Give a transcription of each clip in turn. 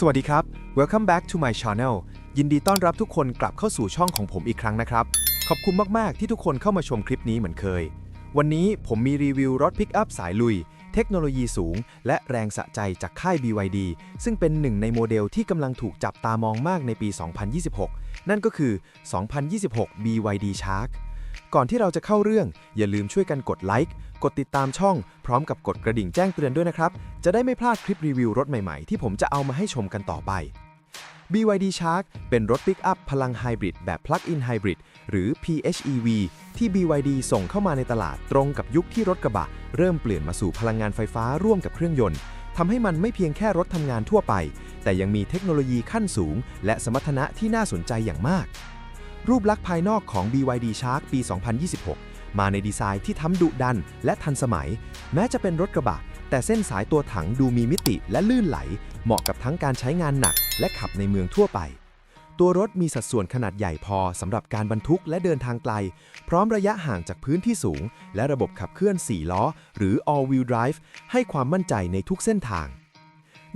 สวัสดีครับ Welcome back to my channel ยินดีต้อนรับทุกคนกลับเข้าสู่ช่องของผมอีกครั้งนะครับ ขอบคุณมากๆที่ทุกคนเข้ามาชมคลิปนี้เหมือนเคย วันนี้ผมมีรีวิวรถพิกอัพสายลุย เทคโนโลยีสูง และแรงสะใจจากค่าย BYD ซึ่งเป็นหนึ่งในโมเดลที่กำลังถูกจับตามองมากในปี 2026 นั่นก็คือ 2026 BYD Shark ก่อนที่เราจะเข้าเรื่อง อย่าลืมช่วยกันกดไลค์ กดติดตามช่อง พร้อมกับกดกระดิ่งแจ้งเตือนด้วยนะครับ จะได้ไม่พลาดคลิปรีวิวรถใหม่ๆ ที่ผมจะเอามาให้ชมกันต่อไป BYD Shark เป็นรถปิกอัพพลังไฮบริดแบบ Plug-in Hybrid หรือ PHEV ที่ BYD ส่งเข้ามาในตลาดตรงกับยุคที่รถกระบะ เริ่มเปลี่ยนมาสู่พลังงานไฟฟ้าร่วมกับเครื่องยนต์ทำให้มันไม่เพียงแค่รถทำงานทั่วไป แต่ยังมีเทคโนโลยีขั้นสูง และสมรรถนะที่น่าสนใจอย่างมาก รูปลักษณ์ภายนอกของ BYD Shark ปี 2026 มาในดีไซน์ที่ทั้งดุดันและทันสมัย แม้จะเป็นรถกระบะ แต่เส้นสายตัวถังดูมีมิติและลื่นไหล เหมาะกับทั้งการใช้งานหนัก และขับในเมืองทั่วไป ตัวรถมีสัดส่วนขนาดใหญ่พอสำหรับการบรรทุกและเดินทางไกล พร้อมระยะห่างจากพื้นที่สูง และระบบขับเคลื่อน 4 ล้อ หรือ all-wheel drive ให้ความมั่นใจในทุกเส้นทาง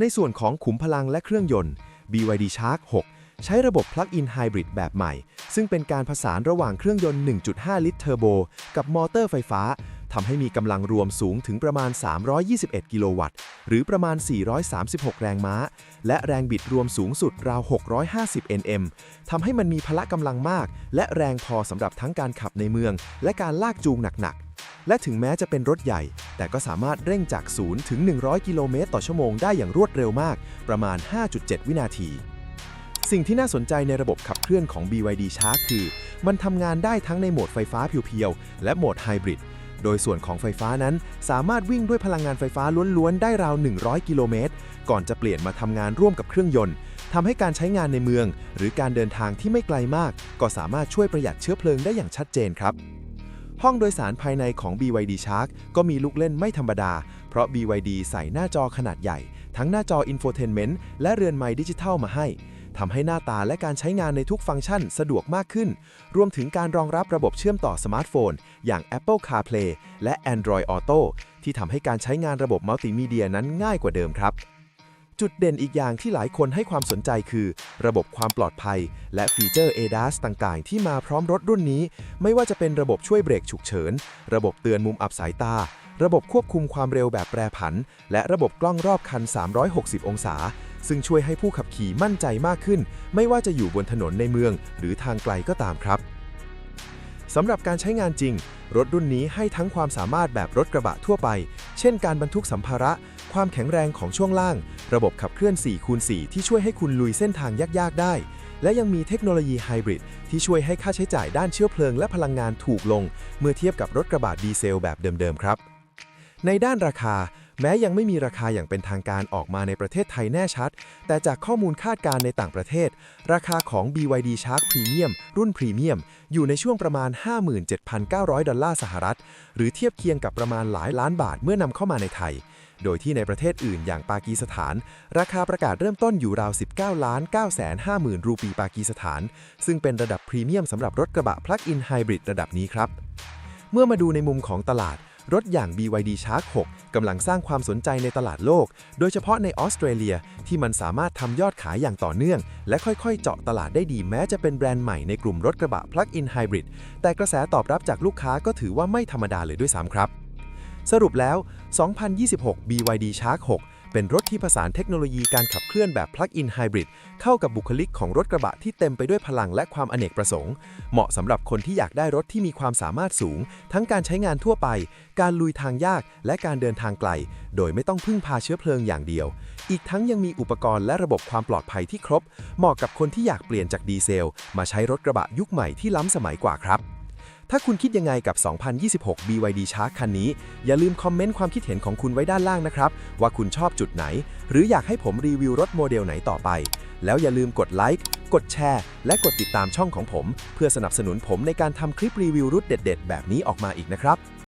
ในส่วนของขุมพลังและเครื่องยนต์ BYD Shark 6 ใช้ระบบ Plug-in Hybrid แบบใหม่ ซึ่งเป็นการผสานระหว่างเครื่องยนต์ 1.5 ลิตรเทอร์โบ กับมอเตอร์ไฟฟ้าทำให้มีกำลังรวมสูงถึงประมาณ 321 กิโลวัตต์ หรือประมาณ 436 แรงม้า และแรงบิดรวมสูงสุดราว 650 Nm ทำให้มันมีพละกำลังมาก และแรงพอสำหรับทั้งการขับในเมือง และการลากจูงหนักๆ และถึงแม้จะเป็นรถใหญ่ แต่ก็สามารถเร่งจาก 0 ถึง 100 กิโลเมตรต่อชั่วโมงได้อย่างรวดเร็วมาก ประมาณ 5.7 วินาที สิ่งที่น่าสนใจในระบบขับเคลื่อนของ BYD Shark คือ มันทำงานได้ทั้งในโหมดไฟฟ้าเพียวๆ และโหมดไฮบริด โดยส่วนของไฟฟ้านั้นสามารถวิ่งด้วยพลังงานไฟฟ้าล้วนๆ ได้ราว 100 กิโลเมตร ก่อนจะเปลี่ยนมาทำงานร่วมกับเครื่องยนต์ทำให้การใช้งานในเมือง หรือการเดินทางที่ไม่ไกลมาก ก็สามารถช่วยประหยัดเชื้อเพลิงได้อย่างชัดเจนครับห้องโดยสารภายในของ BYD Shark ก็มีลูกเล่นไม่ธรรมดา เพราะ BYD ใส่หน้าจอขนาดใหญ่ ทั้งหน้าจอ Infotainment และเรือนไม้ดิจิทัลมาให้ ทำให้หน้าตาและการใช้งานในทุกฟังก์ชันสะดวกมากขึ้น รวมถึงการรองรับระบบเชื่อมต่อสมาร์ทโฟน อย่าง Apple CarPlay และ Android Auto ที่ทำให้การใช้งานระบบมัลติมีเดียนั้นง่ายกว่าเดิมครับ จุดเด่นอีกอย่างที่หลายคนให้ความสนใจคือ ระบบความปลอดภัย และฟีเจอร์ ADAS ต่างๆ ที่มาพร้อมรถรุ่นนี้ ไม่ว่าจะเป็นระบบช่วยเบรกฉุกเฉิน ระบบเตือนมุมอับสายตาระบบควบคุมความเร็วแบบแปรผัน และระบบกล้องรอบคัน 360 องศา ซึ่งช่วยให้ผู้ขับขี่มั่นใจมากขึ้น ไม่ว่าจะอยู่บนถนนในเมือง หรือทางไกลก็ตามครับสำหรับการใช้งานจริง รถรุ่นนี้ให้ทั้งความสามารถแบบรถกระบะทั่วไป เช่นการบรรทุกสัมภาระ ความแข็งแรงของช่วงล่าง ระบบขับเคลื่อน4คูณ4ที่ช่วยให้คุณลุยเส้นทางยากๆ ได้ และยังมีเทคโนโลยีไฮบริดที่ช่วยให้ค่าใช้จ่ายด้านเชื้อเพลิงและพลังงานถูกลง เมื่อเทียบกับรถกระบะดีเซลแบบเดิมๆ ครับ ในด้านราคา แม้ยังไม่มีราคาอย่างเป็นทางการออกมาในประเทศไทยแน่ชัด แต่จากข้อมูลคาดการณ์ในต่างประเทศ ราคาของ BYD Shark Premium รุ่นพรีเมียมอยู่ในช่วงประมาณ 57,900 ดอลลาร์สหรัฐ หรือเทียบเคียงกับประมาณหลายล้านบาทเมื่อนำเข้ามาในไทย โดยที่ในประเทศอื่นอย่างปากีสถาน ราคาประกาศเริ่มต้นอยู่ราว 19ล้าน9แสน5หมื่นรูปีปากีสถาน ซึ่งเป็นระดับพรีเมียมสำหรับรถกระบะ Plug-in Hybrid ระดับนี้ครับ เมื่อมาดูในมุมของตลาด รถอย่าง BYD Shark 6กำลังสร้างความสนใจในตลาดโลก โดยเฉพาะในออสเตรเลียที่มันสามารถทำยอดขายอย่างต่อเนื่อง และค่อยๆ เจาะตลาดได้ดีแม้จะเป็นแบรนด์ใหม่ในกลุ่มรถกระบะ Plug-in Hybrid แต่กระแสตอบรับจากลูกค้าก็ถือว่าไม่ธรรมดาเลยด้วยซ้ำครับ สรุปแล้ว 2026 BYD Shark 6 เป็นรถที่ผสานเทคโนโลยีการขับเคลื่อนแบบ Plug-in Hybrid เข้ากับบุคลิกของรถกระบะที่เต็มไปด้วยพลังและความอเนกประสงค์ เหมาะสำหรับคนที่อยากได้รถที่มีความสามารถสูง ทั้งการใช้งานทั่วไป การลุยทางยากและการเดินทางไกล โดยไม่ต้องพึ่งพาเชื้อเพลิงอย่างเดียว อีกทั้งยังมีอุปกรณ์และระบบความปลอดภัยที่ครบ เหมาะกับคนที่อยากเปลี่ยนจากดีเซล มาใช้รถกระบะยุคใหม่ที่ล้ำสมัยกว่าครับ ถ้าคุณคิดยังไงกับ 2026 BYD Shark คันนี้ อย่าลืมคอมเมนต์ความคิดเห็นของคุณไว้ด้านล่างนะครับ ว่าคุณชอบจุดไหน หรืออยากให้ผมรีวิวรถโมเดลไหนต่อไป แล้วอย่าลืมกดไลค์กดแชร์ และกดติดตามช่องของผม เพื่อสนับสนุนผมในการทำคลิปรีวิวรุ่นเด็ด ๆ แบบนี้ออกมาอีกนะครับ